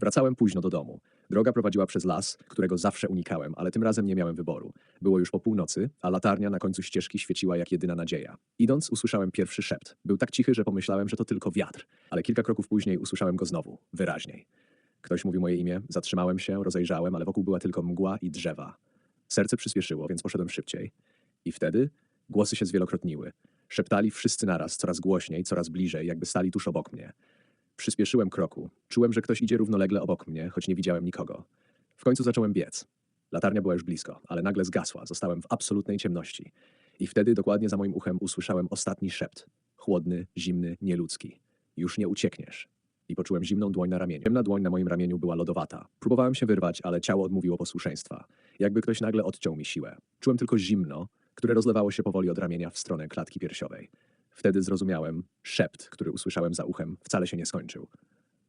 Wracałem późno do domu. Droga prowadziła przez las, którego zawsze unikałem, ale tym razem nie miałem wyboru. Było już po północy, a latarnia na końcu ścieżki świeciła jak jedyna nadzieja. Idąc, usłyszałem pierwszy szept. Był tak cichy, że pomyślałem, że to tylko wiatr, ale kilka kroków później usłyszałem go znowu, wyraźniej. Ktoś mówił moje imię, zatrzymałem się, rozejrzałem, ale wokół była tylko mgła i drzewa. Serce przyspieszyło, więc poszedłem szybciej. I wtedy głosy się zwielokrotniły. Szeptali wszyscy naraz, coraz głośniej, coraz bliżej, jakby stali tuż obok mnie. Przyspieszyłem kroku. Czułem, że ktoś idzie równolegle obok mnie, choć nie widziałem nikogo. W końcu zacząłem biec. Latarnia była już blisko, ale nagle zgasła. Zostałem w absolutnej ciemności. I wtedy dokładnie za moim uchem usłyszałem ostatni szept. Chłodny, zimny, nieludzki. Już nie uciekniesz. I poczułem zimną dłoń na ramieniu. Ciemna dłoń na moim ramieniu była lodowata. Próbowałem się wyrwać, ale ciało odmówiło posłuszeństwa. Jakby ktoś nagle odciął mi siłę. Czułem tylko zimno, które rozlewało się powoli od ramienia w stronę klatki piersiowej. Wtedy zrozumiałem, szept, który usłyszałem za uchem, wcale się nie skończył.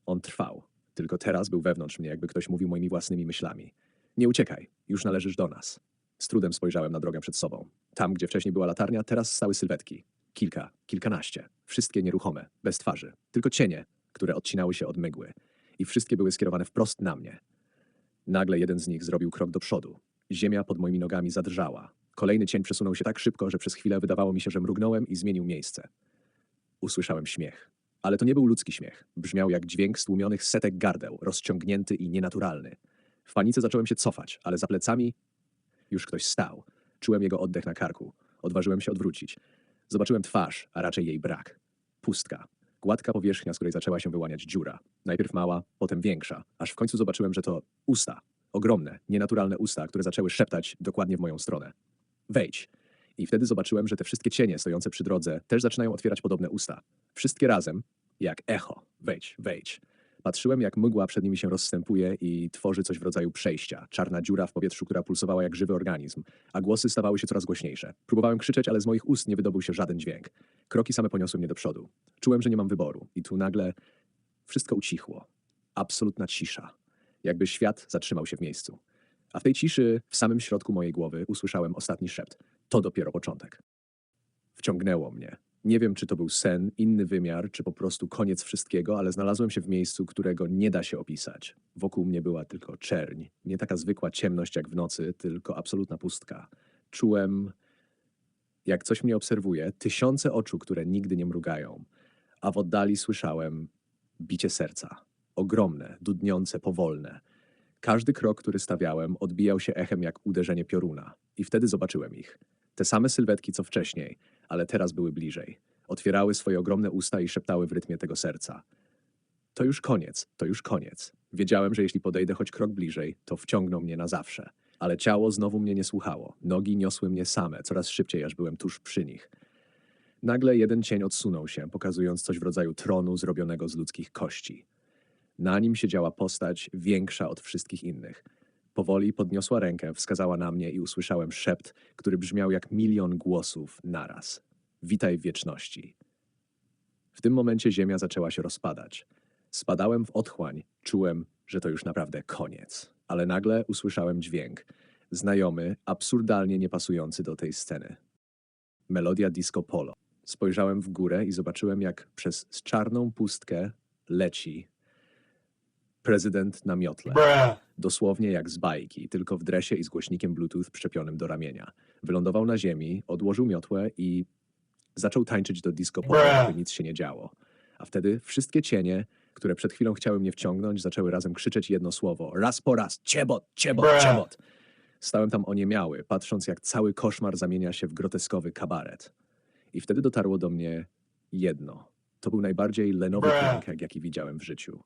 On trwał. Tylko teraz był wewnątrz mnie, jakby ktoś mówił moimi własnymi myślami. Nie uciekaj, już należysz do nas. Z trudem spojrzałem na drogę przed sobą. Tam, gdzie wcześniej była latarnia, teraz stały sylwetki. Kilka, kilkanaście. Wszystkie nieruchome, bez twarzy. Tylko cienie, które odcinały się od mgły. I wszystkie były skierowane wprost na mnie. Nagle jeden z nich zrobił krok do przodu. Ziemia pod moimi nogami zadrżała. Kolejny cień przesunął się tak szybko, że przez chwilę wydawało mi się, że mrugnąłem i zmienił miejsce. Usłyszałem śmiech. Ale to nie był ludzki śmiech. Brzmiał jak dźwięk stłumionych setek gardeł, rozciągnięty i nienaturalny. W panice zacząłem się cofać, ale za plecami już ktoś stał. Czułem jego oddech na karku. Odważyłem się odwrócić. Zobaczyłem twarz, a raczej jej brak. Pustka. Gładka powierzchnia, z której zaczęła się wyłaniać dziura. Najpierw mała, potem większa, aż w końcu zobaczyłem, że to usta. Ogromne, nienaturalne usta, które zaczęły szeptać dokładnie w moją stronę. Wejdź. I wtedy zobaczyłem, że te wszystkie cienie stojące przy drodze też zaczynają otwierać podobne usta. Wszystkie razem, jak echo. Wejdź, wejdź. Patrzyłem, jak mgła przed nimi się rozstępuje i tworzy coś w rodzaju przejścia. Czarna dziura w powietrzu, która pulsowała jak żywy organizm, a głosy stawały się coraz głośniejsze. Próbowałem krzyczeć, ale z moich ust nie wydobył się żaden dźwięk. Kroki same poniosły mnie do przodu. Czułem, że nie mam wyboru. I tu nagle wszystko ucichło. Absolutna cisza. Jakby świat zatrzymał się w miejscu. A w tej ciszy, w samym środku mojej głowy, usłyszałem ostatni szept. To dopiero początek. Wciągnęło mnie. Nie wiem, czy to był sen, inny wymiar, czy po prostu koniec wszystkiego, ale znalazłem się w miejscu, którego nie da się opisać. Wokół mnie była tylko czerń. Nie taka zwykła ciemność jak w nocy, tylko absolutna pustka. Czułem, jak coś mnie obserwuje, tysiące oczu, które nigdy nie mrugają. A w oddali słyszałem bicie serca. Ogromne, dudniące, powolne. Każdy krok, który stawiałem, odbijał się echem jak uderzenie pioruna. I wtedy zobaczyłem ich. Te same sylwetki co wcześniej, ale teraz były bliżej. Otwierały swoje ogromne usta i szeptały w rytmie tego serca. To już koniec, to już koniec. Wiedziałem, że jeśli podejdę choć krok bliżej, to wciągną mnie na zawsze. Ale ciało znowu mnie nie słuchało. Nogi niosły mnie same, coraz szybciej, aż byłem tuż przy nich. Nagle jeden cień odsunął się, pokazując coś w rodzaju tronu zrobionego z ludzkich kości. Na nim siedziała postać większa od wszystkich innych. Powoli podniosła rękę, wskazała na mnie i usłyszałem szept, który brzmiał jak milion głosów naraz. Witaj w wieczności. W tym momencie ziemia zaczęła się rozpadać. Spadałem w otchłań, czułem, że to już naprawdę koniec. Ale nagle usłyszałem dźwięk, znajomy, absurdalnie niepasujący do tej sceny. Melodia disco polo. Spojrzałem w górę i zobaczyłem, jak przez czarną pustkę leci prezydent na miotle. Dosłownie jak z bajki, tylko w dresie i z głośnikiem Bluetooth przyczepionym do ramienia. Wylądował na ziemi, odłożył miotłę i zaczął tańczyć do disco polo, jakby nic się nie działo. A wtedy wszystkie cienie, które przed chwilą chciały mnie wciągnąć, zaczęły razem krzyczeć jedno słowo. Raz po raz. Ciebot, ciebot, Bruh. ciebot. Stałem tam oniemiały, patrząc jak cały koszmar zamienia się w groteskowy kabaret. I wtedy dotarło do mnie jedno. To był najbardziej lenowy prank, jaki widziałem w życiu.